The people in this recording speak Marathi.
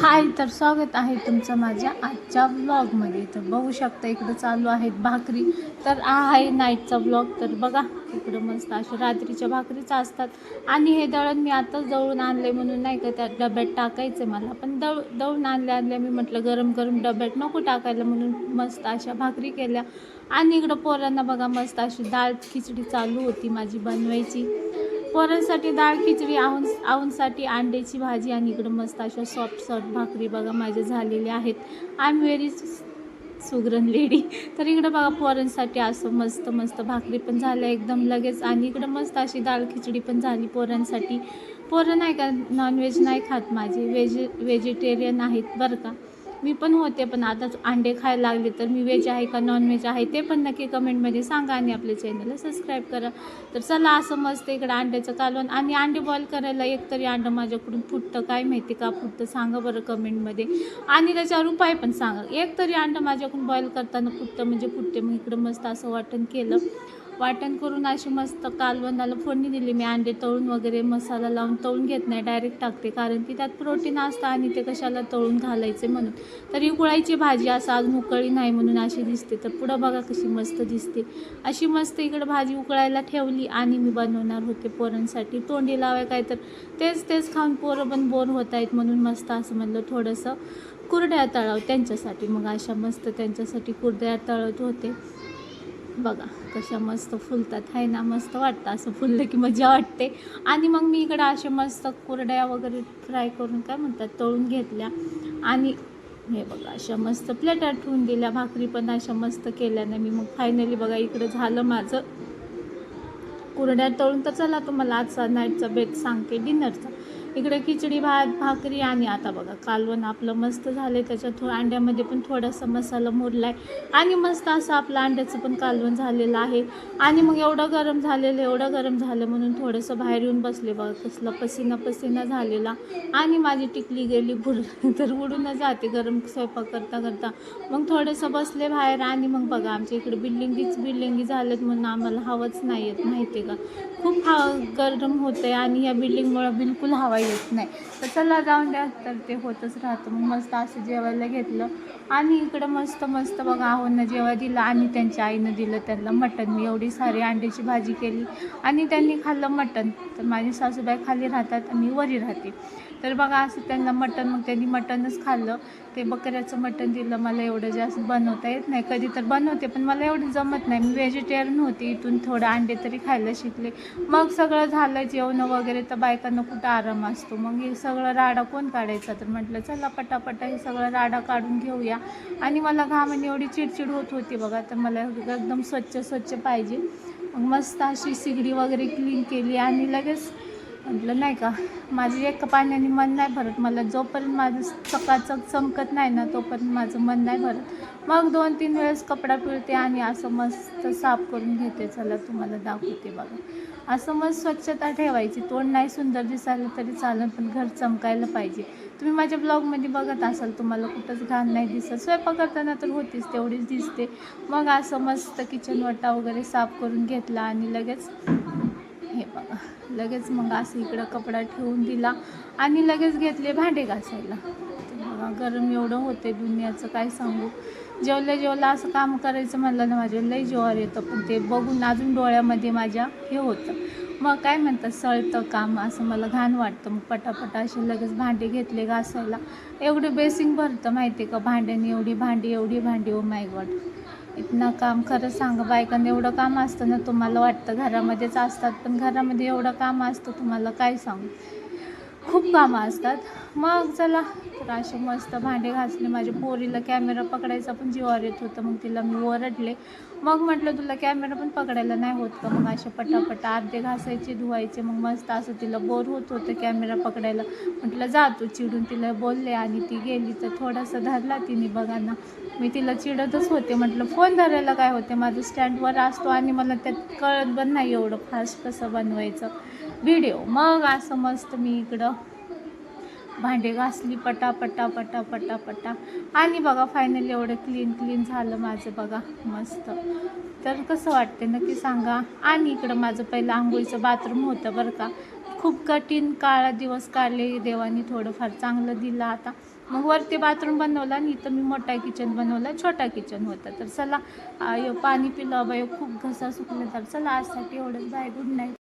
हाय तर स्वागत आहे तुमचं माझ्या आजच्या व्लॉगमध्ये तर बघू शकता इकडं चालू आहेत भाकरी. तर हा आहे नाईटचा व्लॉग तर बघा इकडं मस्त अशा रात्रीच्या भाकरीच असतात. आणि हे दळण मी आताच दळून आणले म्हणून नाही का त्या डब्यात टाकायचं आहे मला. पण दळ दळून आणले आणले मी म्हटलं गरम गरम डब्यात नको टाकायला म्हणून मस्त अशा भाकरी केल्या. आणि इकडं पोरांना बघा मस्त अशी डाळ खिचडी चालू होती माझी बनवायची. पोरांसाठी डाळ खिचडी आहून आऊनसाठी अंड्याची भाजी आणि इकडं मस्त अशा सॉफ्ट सॉफ्ट भाकरी बघा माझ्या झालेल्या आहेत. आय एम व्हेरी सुगरण लेडी तर इकडं बघा पोरांसाठी असं मस्त मस्त भाकरी पण झाल्या एकदम लगेच. आणि इकडं मस्त अशी डाळ खिचडी पण झाली पोरांसाठी. पोरं नाही का नॉनव्हेज नाही खात माझे. व्हेज व्हेजिटेरियन आहेत बरं का. मी पण होते पण आताच अंडे खायला लागले तर मी व्हेज आहे का नॉनव्हेज आहे ते पण नक्की कमेंटमध्ये सांगा आणि आपल्या चॅनलला सबस्क्राईब करा. तर चला असं मस्त इकडं अंड्याचं कालवण आणि अंडे बॉईल करायला एक तरी अंडं माझ्याकडून फुटतं काय माहिती का फुटतं सांगा बरं कमेंटमध्ये आणि त्याच्यावर उपाय पण सांगा. एक तरी अंडं माझ्याकडून बॉईल करताना फुटतं म्हणजे फुटते मग इकडं मस्त असं वाटण केलं. वाटण करून अशी मस्त कालवणाला फोडणी दिली. मी अंडे तळून वगैरे मसाला लावून तळून घेत नाही डायरेक्ट टाकते. कारण की त्यात प्रोटीन असतं आणि ते कशाला तळून घालायचे म्हणून. तर ही उकळायची भाजी असं आज उकळी नाही म्हणून अशी दिसते. तर पुढं बघा कशी मस्त दिसते. अशी मस्त इकडं भाजी उकळायला ठेवली आणि मी बनवणार होते पोरांसाठी. तोंडी लावाय काय तर तेच तेच खाऊन पोरं पण बोर होत आहेत म्हणून मस्त असं म्हणलं थोडंसं कुरड्या तळाव त्यांच्यासाठी. मग अशा मस्त त्यांच्यासाठी कुरड्या तळत होते. बघा कशा मस्त फुलतात. आहे ना मस्त वाटतं असं फुललं की मजा वाटते. आणि मग मी इकडं अशा मस्त कुरड्या वगैरे फ्राय करून काय म्हणतात तळून घेतल्या. आणि हे बघा अशा मस्त प्लेटात ठेवून दिल्या. भाकरी पण अशा मस्त केल्याने मी मग फायनली बघा इकडं झालं माझं. कुरड्या तळून तर चला तुम्हाला आजचा नाईटचा बेत सांगते डिनरचा इकडे खिचडी भात भाकरी आणि आता बघा कालवण आपलं मस्त झालं त्याच्यात अंड्यामध्ये पण थोडासा मसाला मुरला आहे आणि मस्त असं आपलं अंड्याचं पण कालवण झालेलं आहे. आणि मग एवढं गरम झालेलं एवढं गरम झालं म्हणून थोडंसं बाहेर येऊन बसले बघा कसलं पसीना पसीना झालेला. आणि माझी टिकली गेली भुर तर उडूनच जाते गरम स्वयंपाक करता करता. मग थोडंसं बसले बाहेर आणि मग बघा आमच्या इकडे बिल्डिंगीच बिल्डिंगी झाल्यात म्हणून आम्हाला हवंच नाही आहेत माहिती आहे का खूप हा गरम होते आहे आणि या बिल्डिंगमुळं बिलकुल हवा येत नाही. तर चला जाऊन द्या तर ते होतच राहतं. मग मस्त असं जेवायला घेतलं. आणि इकडं मस्त मस्त बघा आहोंना जेव्हा दिलं आणि त्यांच्या आईनं दिलं त्यांना मटण. मी एवढी सारी अंड्याची भाजी केली आणि त्यांनी खाल्लं मटण. तर माझी सासूबाई खाली राहतात आणि वरी राहते. तर बघा असं त्यांना मटण मग त्यांनी मटणच खाल्लं. ते बकऱ्याचं मटण दिलं मला एवढं जास्त बनवता येत नाही. कधी तर बनवते पण मला एवढं जमत नाही. मी व्हेजिटेरियन होती इथून थोडं अंडे तरी खायला शिकले. मग सगळं झालं जेवणं वगैरे तर बायकांना कुठं आराम असतो. मग हे सगळं राडा कोण काढायचा? तर म्हटलं चला पटापटा हे सगळं राडा काढून घेऊया. आणि मला घामाने एवढी चिडचिड होत होती बघा तर मला एकदम स्वच्छ स्वच्छ पाहिजे. मग मस्त अशी सिगडी वगैरे क्लीन केली आणि लगेच म्हटलं नाही का माझी एक पाण्याने मन नाही भरत. मला जोपर्यंत माझं चकाचक चमकत नाही ना तोपर्यंत माझं मन नाही भरत. मग दोन तीन वेळेस कपडा पिळते आणि असं मस्त साफ करून घेते. चला तुम्हाला दाखवते बघा. असं मग स्वच्छता ठेवायची. तोंड नाही सुंदर दिसायला तरी चालेल पण घर चमकायला पाहिजे. तुम्ही माझ्या ब्लॉगमध्ये बघत असाल तुम्हाला कुठंच घाण नाही दिसत. स्वयंपाक करताना तर होतीच तेवढीच दिसते. मग असं मस्त किचन वटा वगैरे साफ करून घेतला आणि लगेच हे बघा. लगेच मग असं इकडं कपडा ठेवून दिला आणि लगेच घेतले भांडे घासायला. बघा गरम एवढं होते दुनियाचं काय सांगू. जेवलं जेवलं असं काम करायचं म्हणलं ना माझ्या लई जोर येतं. पण ते बघून अजून डोळ्यामध्ये माझ्या हे होतं. मग काय म्हणतात सळतं काम असं मला घाण वाटतं. मग पटापटा असे लगेच भांडे घेतले घासायला. एवढं बेसिंग भरतं माहिती आहे का? भांड्याने एवढी भांडी एवढी भांडी. ओ माय गॉड इथनं काम खरं सांग बायकांना एवढं काम असतं ना तुम्हाला वाटतं घरामध्येच असतात पण घरामध्ये एवढं काम असतं तुम्हाला काय सांगू? खूप कामं असतात. मग चला तर असे मस्त भांडे घासले. माझ्या पोरीला कॅमेरा पकडायचा पण जीवावर येत होतं मग तिला मी ओरडले. मग म्हटलं तुला कॅमेरा पण पकडायला नाही होत का? मग असे पटापटा अर्धे घासायचे धुवायचे. मग मस्त असं तिला बोर होत होतं कॅमेरा पकडायला. म्हटलं जा तू चिडून तिला बोलले आणि ती गेली. तर थोडासा धरला तिने बघा ना मी तिला चिडतच होते. म्हटलं फोन धरायला काय होते? माझं स्टँडवर असतो आणि मला त्यात कळत पण नाही एवढं फास्ट कसं बनवायचं. व्हिडिओ. मग असं मस्त मी इकडं भांडे घासली पटा पटा पटा. पटा पटा आणि बघा फायनली एवढं क्लीन क्लीन झालं माझं बघा मस्त. तर कसं वाटते नक्की सांगा. आणि इकडं माझं पहिलं आंघोळीचं बाथरूम होतं बरं का. खूप कठीण काळा दिवस काढले देवानी थोडंफार चांगलं दिलं आता. मग वरती बाथरूम बनवला आणि इथं मी मोठा किचन बनवला छोटा किचन होता. तर चला पाणी पिलं बायो खूप घसा सुकला तर चला आजसाठी एवढंच. Bye good night